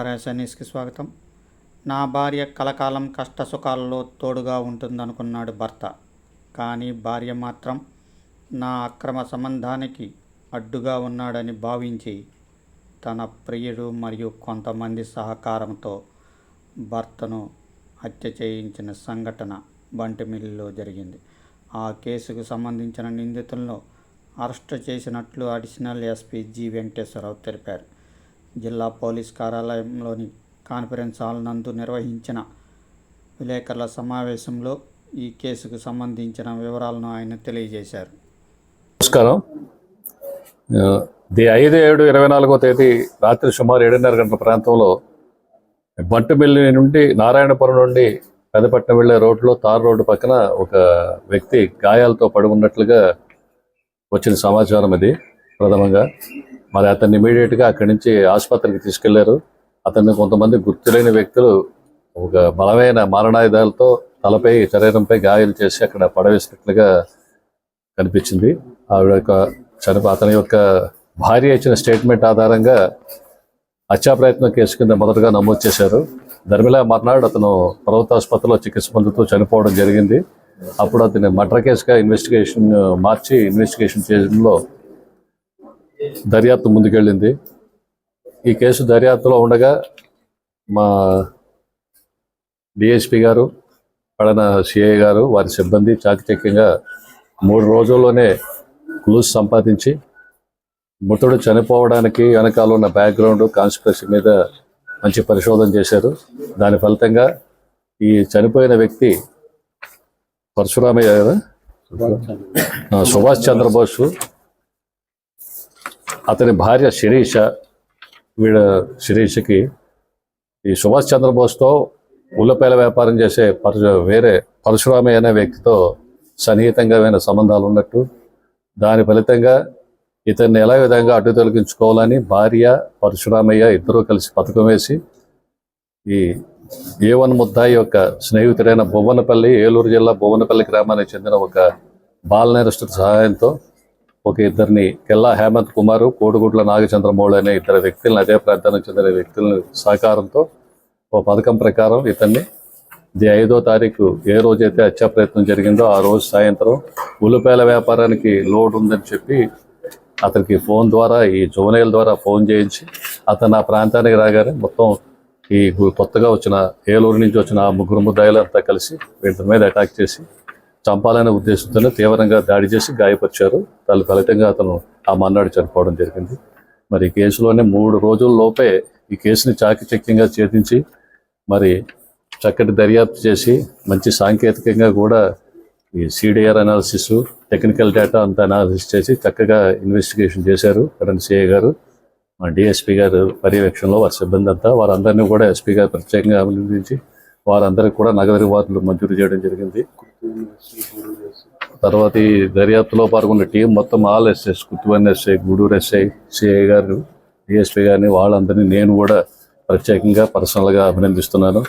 RSI న్యూస్కి స్వాగతం. నా భార్య కలకాలం కష్ట సుఖాల్లో తోడుగా ఉంటుందనుకున్నాడు భర్త. కానీ భార్య మాత్రం నా అక్రమ సంబంధానికి అడ్డుగా ఉన్నాడని భావించి తన ప్రియుడు మరియు కొంతమంది సహకారంతో భర్తను హత్య చేయించిన సంఘటన బంటిమిల్లిలో జరిగింది. ఆ కేసుకు సంబంధించిన నిందితులను అరెస్టు చేసినట్లు అడిషనల్ ఎస్పీ జి. వెంకటేశ్వరరావు తెలిపారు. జిల్లా పోలీస్ కార్యాలయంలోని కాన్ఫరెన్స్ హాల్ నందు నిర్వహించిన విలేకరుల సమావేశంలో ఈ కేసుకు సంబంధించిన వివరాలను ఆయన తెలియజేశారు. నమస్కారం. ది ఐదు ఏడు ఇరవై నాలుగో తేదీ రాత్రి సుమారు ఏడున్నర గంటల ప్రాంతంలో బంటుమిల్లి నుండి నారాయణపురం నుండి పెదపట్నం వెళ్ళే రోడ్లో తార్ రోడ్డు పక్కన ఒక వ్యక్తి గాయాలతో పడి ఉన్నట్లుగా వచ్చిన సమాచారం ఇది ప్రథమంగా. మరి అతన్ని ఇమీడియట్గా అక్కడి నుంచి ఆసుపత్రికి తీసుకెళ్ళారు. అతన్ని కొంతమంది గుర్తులేని వ్యక్తులు ఒక బలమైన మారణాయుధాలతో తలపై శరీరంపై గాయాలు చేసి అక్కడ పడవేసినట్లుగా కనిపించింది. ఆవిడ యొక్క చనిపో అతని యొక్క భార్య ఇచ్చిన స్టేట్మెంట్ ఆధారంగా హత్యా ప్రయత్నం కేసు కింద మొదటగా నమోదు చేశారు. ధర్మిల మర్నాడు అతను ప్రభుత్వ ఆసుపత్రిలో చికిత్స పొందుతూ చనిపోవడం జరిగింది. అప్పుడు అతని మటర్ కేసుగా ఇన్వెస్టిగేషన్ మార్చి ఇన్వెస్టిగేషన్ చేయడంలో దర్యాప్తు ముందుకెళ్ళింది. ఈ కేసు దర్యాప్తులో ఉండగా మా డిఎస్పి గారు పడన సిఐ గారు వారి సిబ్బంది చాకచక్యంగా మూడు రోజుల్లోనే క్లూస్ సంపాదించి మృతుడు చనిపోవడానికి వెనకాల ఉన్న బ్యాక్గ్రౌండ్ కాన్స్పిరసీ మీద మంచి పరిశోధన చేశారు. దాని ఫలితంగా ఈ చనిపోయిన వ్యక్తి పరశురామయ్య సుభాష్ చంద్రబోస్ అతని భార్య శిరీష వీడ శిరీషకి ఈ సుభాష్ చంద్రబోస్తో ఉల్లపాయల వ్యాపారం చేసే పరశు వేరే పరశురామయ్య అనే వ్యక్తితో సన్నిహితంగా సంబంధాలు ఉన్నట్టు దాని ఫలితంగా ఇతన్ని ఎలా విధంగా అడ్డు తొలగించుకోవాలని భార్య పరశురామయ్య ఇద్దరూ కలిసి పథకం వేసి ఈ ఏవన్ ముద్దాయి యొక్క స్నేహితుడైన భువనపల్లి ఏలూరు జిల్లా భువనపల్లి గ్రామానికి చెందిన ఒక బాల నేరస్తుడి సహాయంతో ఒక ఇద్దరిని కెల్లా హేమంత్ కుమారు కోడిగుడ్ల నాగచంద్రమౌళి అనే ఇద్దరు వ్యక్తులను అదే ప్రాంతానికి చెందిన వ్యక్తుల సహకారంతో ఓ పథకం ప్రకారం ఇతన్ని ఇది ఐదో తారీఖు ఏ రోజైతే హత్యా ప్రయత్నం జరిగిందో ఆ రోజు సాయంత్రం ఉల్లిపాయల వ్యాపారానికి లోడ్ ఉందని చెప్పి అతనికి ఫోన్ ద్వారా ఈ జోనేల ద్వారా ఫోన్ చేయించి అతను ఆ ప్రాంతానికి రాగానే మొత్తం ఈ కొత్తగా వచ్చిన ఏలూరు నుంచి వచ్చిన ఆ ముగ్గురు ముద్దాయిలంతా కలిసి వీటి మీద అటాక్ చేసి చంపాలనే ఉద్దేశంతోనే తీవ్రంగా దాడి చేసి గాయపరిచారు. దాని ఫలితంగా అతను ఆ మన్నాడు చనిపోవడం జరిగింది. మరి ఈ కేసులోనే మూడు రోజుల లోపే ఈ కేసుని చాకచక్యంగా ఛేదించి మరి చక్కటి దర్యాప్తు చేసి మంచి సాంకేతికంగా కూడా ఈ సిడిఆర్ అనాలిసిస్ టెక్నికల్ డేటా అంతా అనాలిసిస్ చేసి చక్కగా ఇన్వెస్టిగేషన్ చేశారు. కరెంట్ సిఐ గారు మా డిఎస్పీ గారు పర్యవేక్షణలో వారి సిబ్బంది అంతా వారందరినీ కూడా ఎస్పీ గారు ప్రత్యేకంగా అభినందించి వారందరికీ కూడా నగదు రివార్డులు మంజూరు చేయడం జరిగింది. తర్వాత ఈ దర్యాప్తులో పాల్గొన్న టీం మొత్తం all SS కుతువన్ SI Gudur SI CI garu DSP గారిని వాళ్ళందరినీ నేను కూడా ప్రత్యేకంగా పర్సనల్గా అభినందిస్తున్నాను.